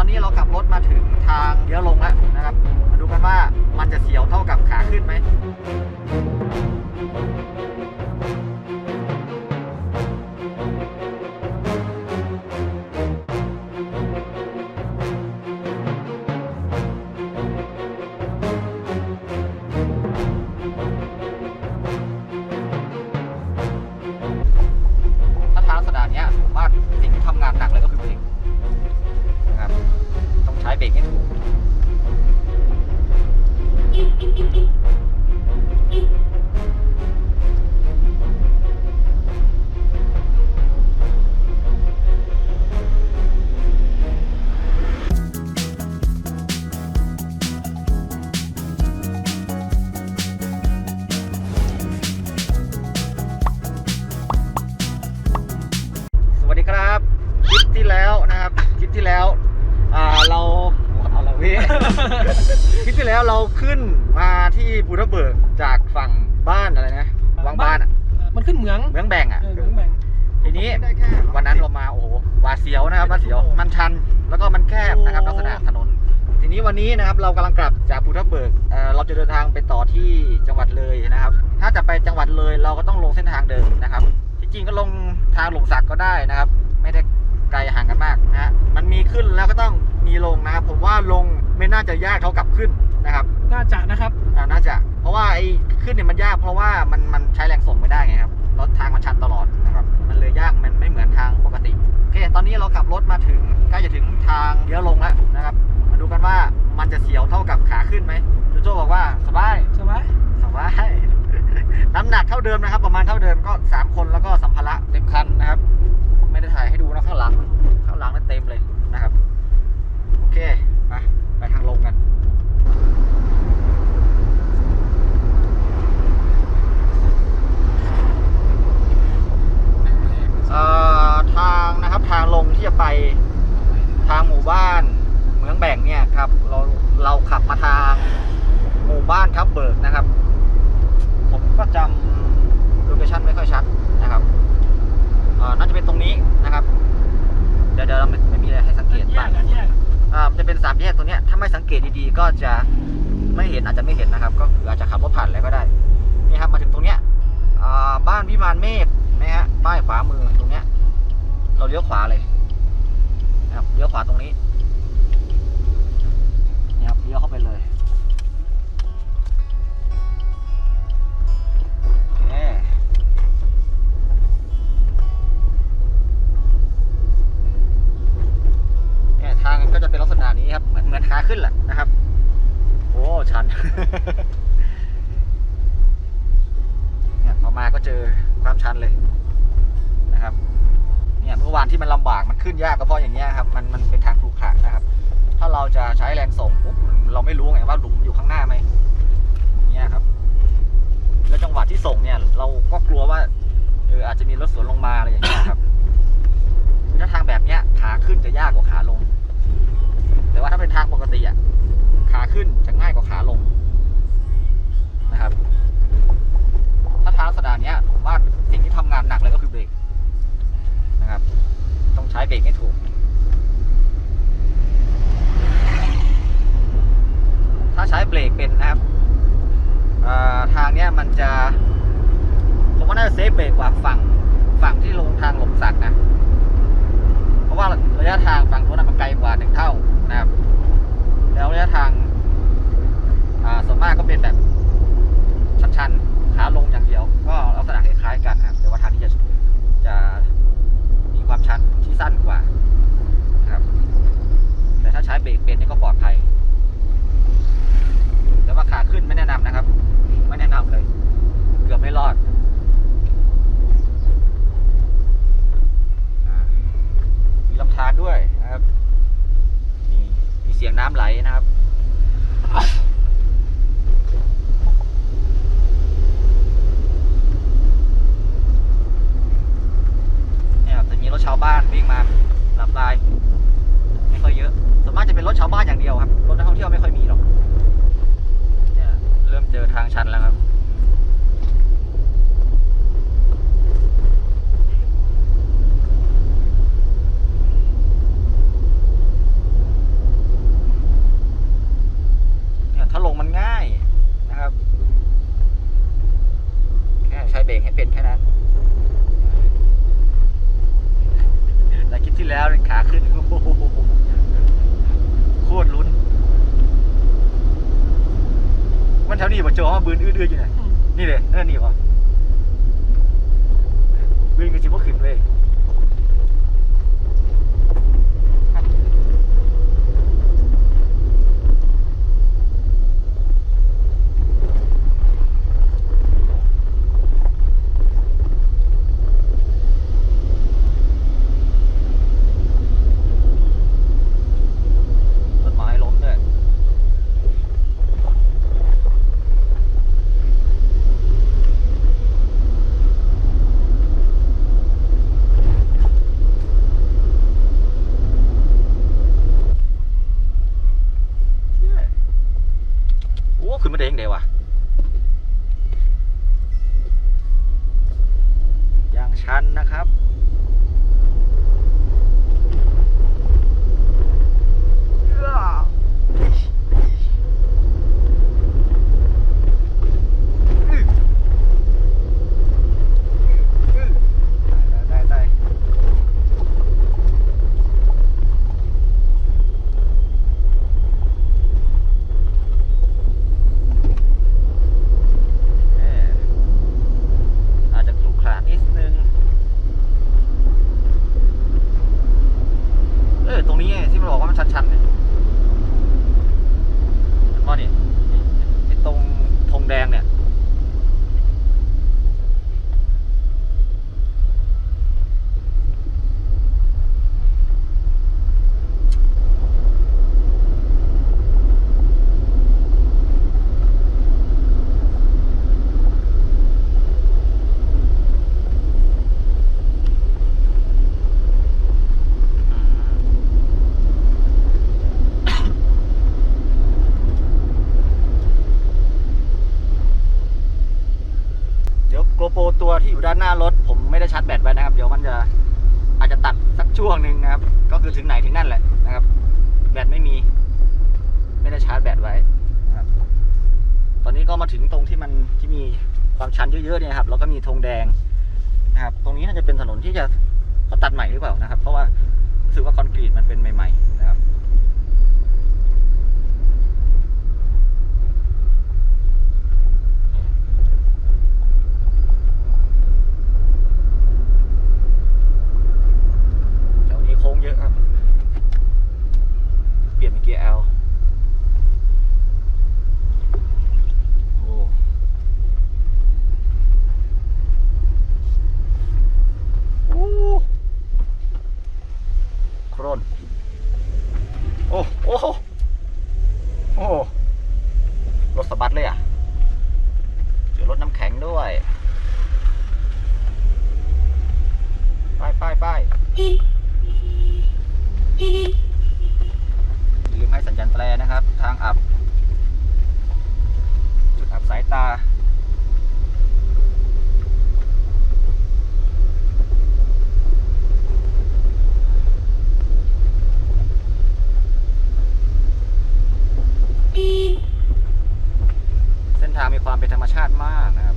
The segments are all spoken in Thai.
อนนี้เราขับรถมาถึงทางเลี้ยวลงแล้วนะครับ มาดูกันว่ามันจะเสียวเท่ากับขาขึ้นไหม นี้วันนี้นะครับเรากำลังกลับจากภูทับเบิกเอ่อเราจะเดินทางไปต่อที่จังหวัดเลยนะครับ ถ้าจะไปจังหวัดเลยเราก็ต้องลงเส้นทางเดิมนะครับ ที่จริงก็ลงทางหลงสักก็ได้นะครับ ไม่ได้ไกลห่างกันมากนะฮะมันมีขึ้นแล้วก็ต้องมีลงนะครับ ผมว่าลงไม่น่าจะยากเท่ากับขึ้นนะครับ น่าจะนะครับอ่าน่าจะ เพราะว่าไอ้ขึ้นเนี่ยมันยากเพราะว่ามันมันใช้แรงส่งไม่ได้ไงครับ รถทางมันชันตลอดนะครับ มันเลยยากมันไม่เหมือนทางปกติ โอเค ตอนนี้เราขับรถมาถึงใกล้จะถึงทางเลี้ยวลงแล้วนะครับ มาดูกันว่ามันจะเสียวเท่ากับขาขึ้นไหมจูโจ้บอกว่าสบายใช่ไหมสบายน้ำหนักเท่าเดิมนะครับ ประมาณเท่าเดิมก็สามคนแล้วก็สัมภาระเต็มคันนะครับ ไม่ได้ถ่ายให้ดูนะข้างหลัง ข้างหลังนั่นเต็มเลยนะครับ โอเคไปไปทางลงกัน เอ่อทางนะครับทางลงที่จะไปทางหมู่บ้านเมืองแบ่งเนี่ยครับ เราเราขับมาทางหมู่บ้านทับเบิกนะครับ ผมก็จำโลเคชั่นไม่ค่อยชัดนะครับเอ่อน่าจะเป็นตรงนี้นะครับ เดี๋ยวเดี๋ยวเราไม่ไม่มีอะไรให้สังเกต แย บ้าง กกันแยก อ่ามันจะเป็นสามแยกตัวเนี้ยถ้าไม่สังเกตดีๆ ก็จะไม่เห็น อาจจะไม่เห็นนะครับ ก็คืออาจจะขับรถผ่านแล้วก็ได้นี่ครับมาถึงตรงเนี้ยบ้านวิมานเมฆนะฮะป้ายขวามือตรงเนี้ย เราเลี้ยวขวาเลยนะครับเลี้ยวขวาตรงนี้นี่ครับเลี้ยวเข้าไปเลยเนี่ยทางก็จะเป็นลักษณะนี้ครับเหมือนเหมือนขาขึ้นแหละนะครับ อ้ชัน เนี่ยพอมาก็เจอความชันเลยนะครับ เนี่ยเมื่อวานที่มันลำบากมันขึ้นยากก็เพราะอย่างเงี้ยครับ มันมันเป็นทางขรุขระนะครับ ถ้าเราจะใช้แรงส่งปุ๊บเราไม่รู้ไงว่าหลุมอยู่ข้างหน้าไหมเนี่ยครับ แล้วจังหวะที่ส่งเนี่ย เราก็กลัวว่าเอออาจจะมีรถสวนลงมาอะไรอย่างเงี้ยครับถ้าทางแบบเนี้ยขาขึ้นจะยากกว่าขาลง แต่ว่าถ้าเป็นทางปกติอะ ขาขึ้นจะง่ายกว่าขาลงนะครับ ถ้าทางลักษณะเนี้ยผมว่าสิ่งที่ทำงานหนักเลยก็คือเบรกนะครับ ต้องใช้เบรกให้ถูก ถ้าใช้เบรกเป็นนะครับทางเนี้ยมันจะผมว่าน่าจะเซฟเบรกกว่าฝั่งฝั่งที่ลงทางหลมสักนะ เพราะว่าระยะทางฝั่งโน้นมันไกลกว่าหนึ่งเท่านะครับ แล้วระยะทางอ่าส่วนมากก็เป็นแบบชันๆขาลงอย่างเดียว ก็ลักษณะคล้ายๆกันครับแต่ว่าทางนี้จะจะมีความชันที่สั้นกว่าครับแต่ถ้าใช้เบรกเป็นนี่ก็ปลอดภัย แต่ว่าขาขึ้นไม่แนะนำนะครับ ไม่แนะนำเลย เกือบไม่รอดอมีลำธารด้วย รกให้เป็นแค่นั้นแต่คิดที่แล้วขาขึ้นโคตรลุ้น มันแถวนี้บ่โจว่าบืนอื้อๆอยู่ไหนนี่เลยนั่นนี่วะบืนก็จิบว่าขึ้นเลย นะครับ เพราะว่ารู้สึกว่าคอนกรีตมันเป็นใหม่ ๆ นะครับ แถวนี้โค้งเยอะครับ เปลี่ยนเป็นเกียร์ L โอ้โอ้โครน โอ้ โอ้โหโอ้ รถสะบัดเลยอะ เจอรถน้ำแข็ง ด้วย ไปไปไปอย่าลืมให้สัญญาณแตรนะครับ ทางอับ จุดอับสายตาเส้นทางมีความเป็นธรรมชาติมากนะครับ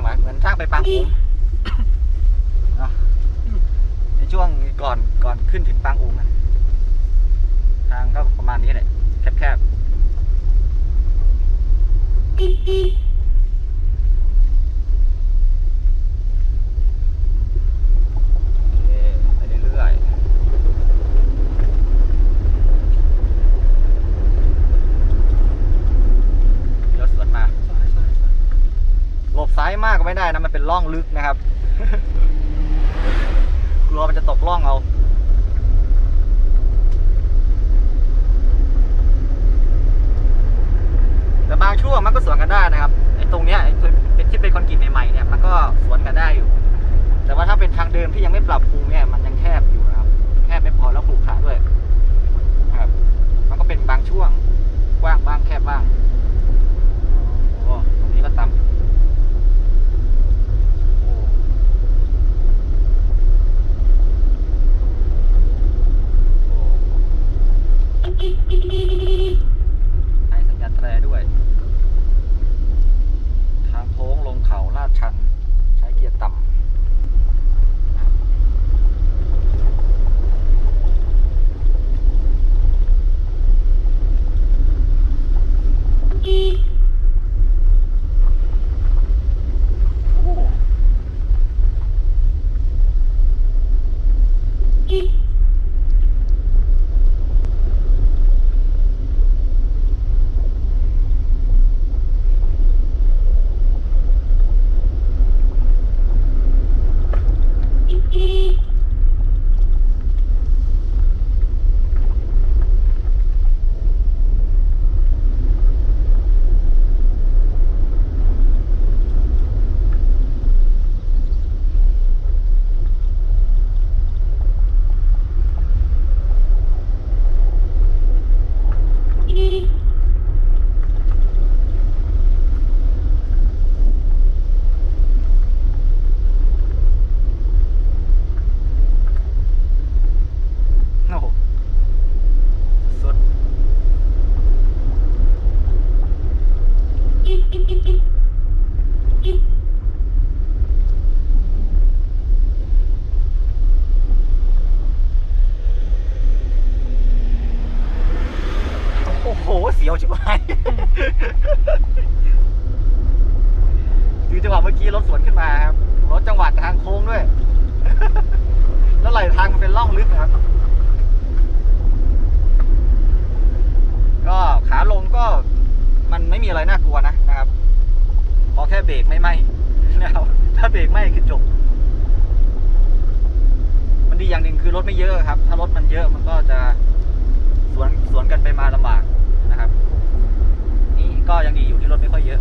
เหมือนทางไหมเหมือนทางไปปางอุ๋งในช่วงก่อนก่อนขึ้นถึงปางอุ๋งทางก็ประมาณนี้แหละแคบๆโอเคไปเรื่อยๆเดี๋ยวสวนมา หลบซ้ายมากก็ ไม่ได้นะมันเป็นร่องลึกนะครับ กลัวมันจะตกร่องเอาแต่บางช่วงมันก็สวนกันได้นะครับไอ้ตรงเนี้ยเป็นที่เป็นคอนกรีตใหม่ๆเนี่ยมันก็สวนกันได้อยู่ แต่ว่าถ้าเป็นทางเดิมที่ยังไม่ปรับปรุงเนี่ยมันยังแคบอยู่นะครับ แคบไม่พอแล้วขรุขระด้วยนะครับ มันก็เป็นบางช่วงกว้างบ้างแคบบ้างโอ้ตรงนี้ก็ต่ำโอ้โอ้ ให้สัญญาณแตรด้วย ทางโค้งลงเขาลาดชัน ใช้เกียร์ต่ำ โอ้โหสุดโอ้โห เสี ยวชิบหายคือจังหวะเมื่อกี้รถสวนขึ้นมาครับ รถจังหวะทางโค้งด้วย แล้วไหลทางมันเป็นร่องลึกนะครับ ก็ขาลงก็มันไม่มีอะไรน่ากลัวนะนะครับขอแค่เบรกไม่ไหมนะครับถ้าเบรกไหมคือจบ มันดีอย่างหนึ่งคือรถไม่เยอะครับ ถ้ารถมันเยอะมันก็จะสวนสวนกันไปมาลำบาก นะครับ นี่ก็ยังดีอยู่ที่รถไม่ค่อยเยอะ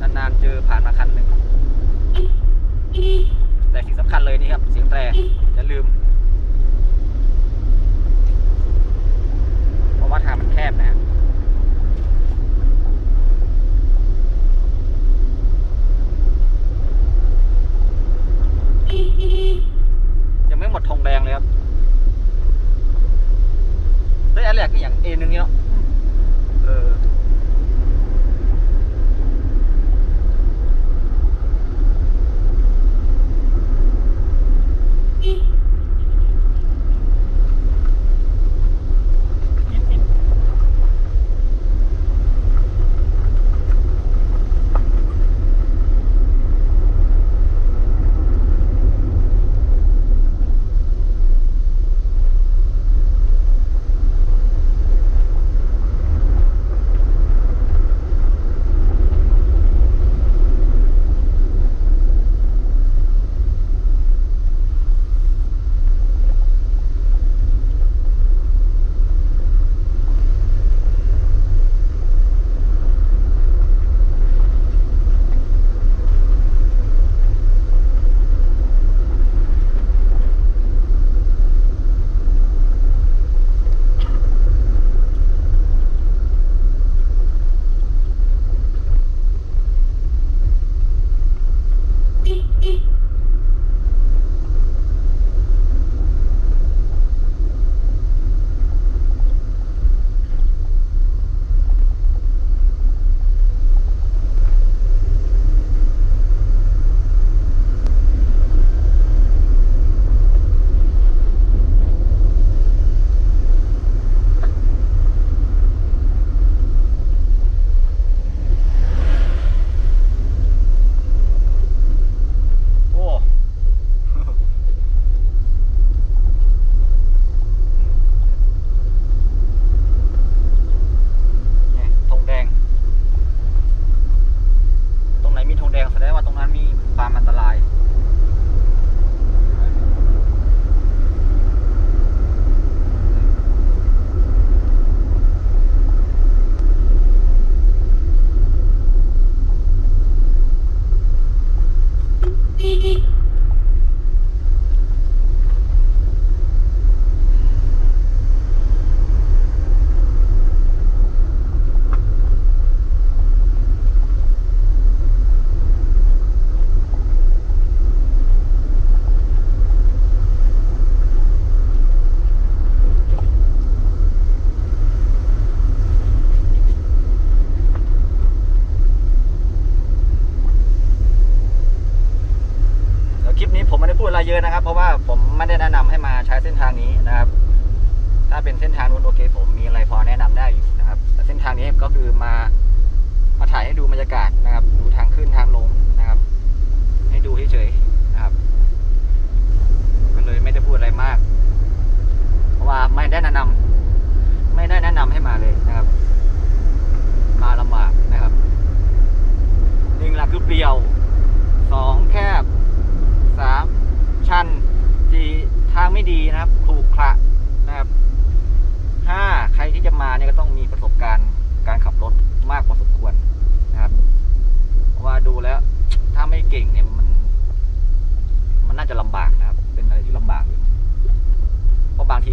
นานๆเจอผ่านมาคันหนึ่ง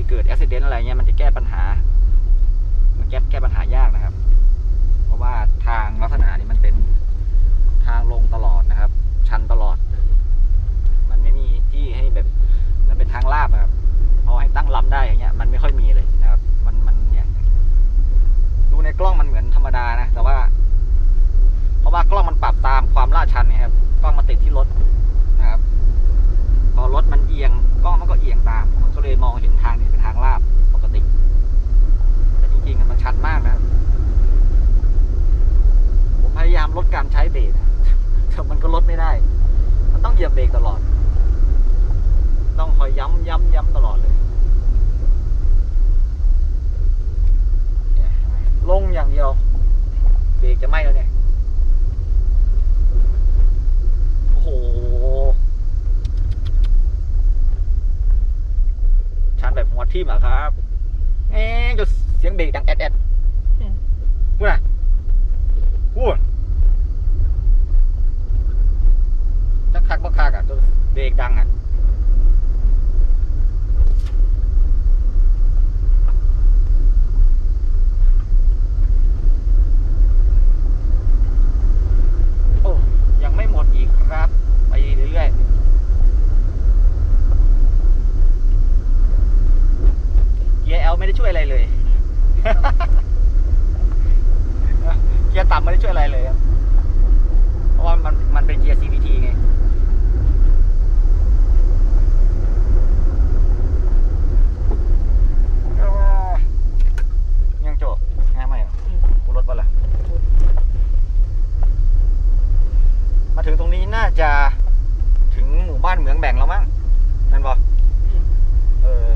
ทีเกิดอุบิเหตุอะไรเงี้ยมันจะแก้ปัญหา มันแก้แก้ปัญหายากนะครับ เพราะว่าทางลักษณะนี้มันเป็นทางลงตลอดนะครับ ชันตลอด มันไม่มีที่ให้แบบมันเป็นทางลาบนะครับพอให้ตั้งลำได้อย่างเงี้ยมันไม่ค่อยมีเลยนะครับ มันมันเนี่ยดูในกล้องมันเหมือนธรรมดานะ แต่ว่า เพราะว่ากล้องมันปรับตามความลาดชันนี่ครับ กล้องมันติดที่รถนะครับ พอรถมันเอียงกล้องมันก็เอียงตาม ก็เลยมองเห็นทางนี้เป็นทางลาบปกติ แต่จริงๆมันชันมากนะผมพยายามลดการใช้เบรกแต่มันก็ลดไม่ได้ มันต้องเหยียบเบรกตลอด ต้องคอยย้ำย้ำย้ำตลอดเลย ลงอย่างเดียว เบรกจะไหม้แล้วเนี่ย โอ้โห ชันแบบ หัวทิ่มอะครับเอ๊ะจะเสียงเบรกดังแอดแอดพูดนะพูดจักคักบักคักอะจนเบรกดังอะ โอ้ ยังไม่หมดอีกครับ ไปเรื่อยๆ เกียร์ L ไม่ได้ช่วยอะไรเลย เกียร์ต่ำไม่ได้ช่วยอะไรเลยครับ เพราะว่ามันมันเป็นเกียร์ CVT ไง ยังโจง่ายไหมเหรอกูรถปะล่ะ มาถึงตรงนี้น่าจะถึงหมู่ บ้านเหมืองแบ่งเรามั้งนั่นบอเออ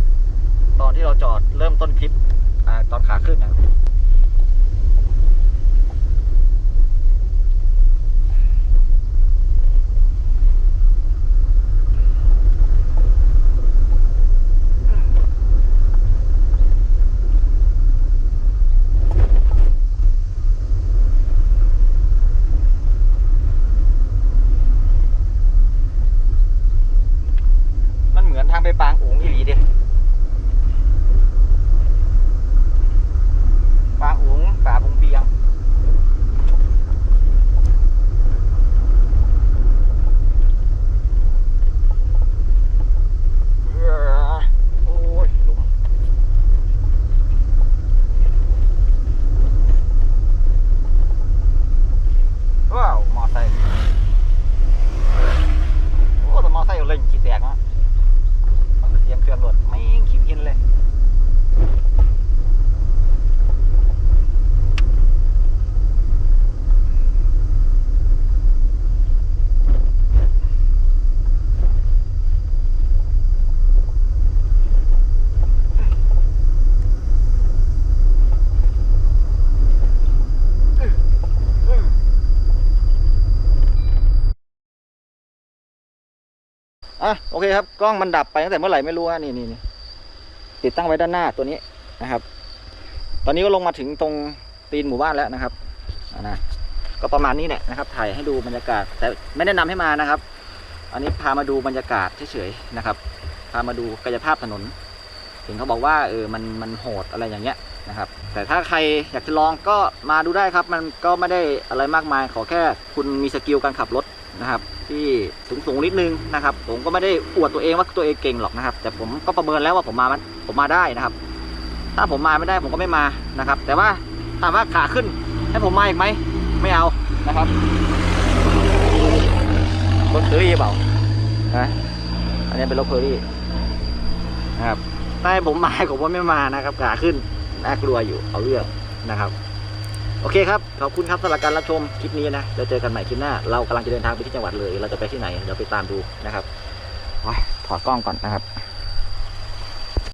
ตอนที่เราจอดเริ่มต้นคลิป อ่า ตอนขาขึ้นนะมันเหมือนทางไปปางอุ๋งอีหลีเด้ปางอุ๋งป่าบงเปียง เออโอ้ยหลุมว้าว มอไซค์โอ้แต่มอไซค์เล่นขี้แตกนะฟังเสียงเครื่องรถไม่งขี้พินเลย อะโอเคครับกล้องมันดับไปตั้งแต่เมื่อไหร่ไม่รู้ฮะนี่นี่ติดตั้งไว้ด้านหน้าตัวนี้นะครับ ตอนนี้ก็ลงมาถึงตรงตีนหมู่บ้านแล้วนะครับนะก็ประมาณนี้แหละนะครับ ถ่ายให้ดูบรรยากาศ แต่ไม่แนะนำให้มานะครับ อันนี้พามาดูบรรยากาศเฉยๆนะครับ พามาดูกายภาพถนนเห็นเขาบอกว่าเออมันมันโหดอะไรอย่างเงี้ยนะครับ แต่ถ้าใครอยากจะลองก็มาดูได้ครับ มันก็ไม่ได้อะไรมากมายขอแค่คุณมีสกิลการขับรถ นะครับ ที่สูงสูงนิดนึงนะครับ ผมก็ไม่ได้อวดตัวเองว่าตัวเองเก่งหรอกนะครับ แต่ผมก็ประเมินแล้วว่าผมมาผมมาได้นะครับ ถ้าผมมาไม่ได้ผมก็ไม่มานะครับ แต่ว่าถามว่าขาขึ้นให้ผมมาอีกไหมไม่เอานะครับรถเพอรี่เปล่านะอันนี้เป็นรถเพอรี่นะครับถ้าให้ผมมาผมว่าไม่มานะครับขาขึ้นน่ากลัวอยู่เอาเรื่องนะครับ โอเคครับ ขอบคุณครับสำหรับการรับชมคลิปนี้นะเราเจอกันใหม่คลิปหน้า เรากำลังจะเดินทางไปที่จังหวัดเลย เราจะไปที่ไหน เดี๋ยวไปตามดูนะครับถอดกล้องก่อนนะครับ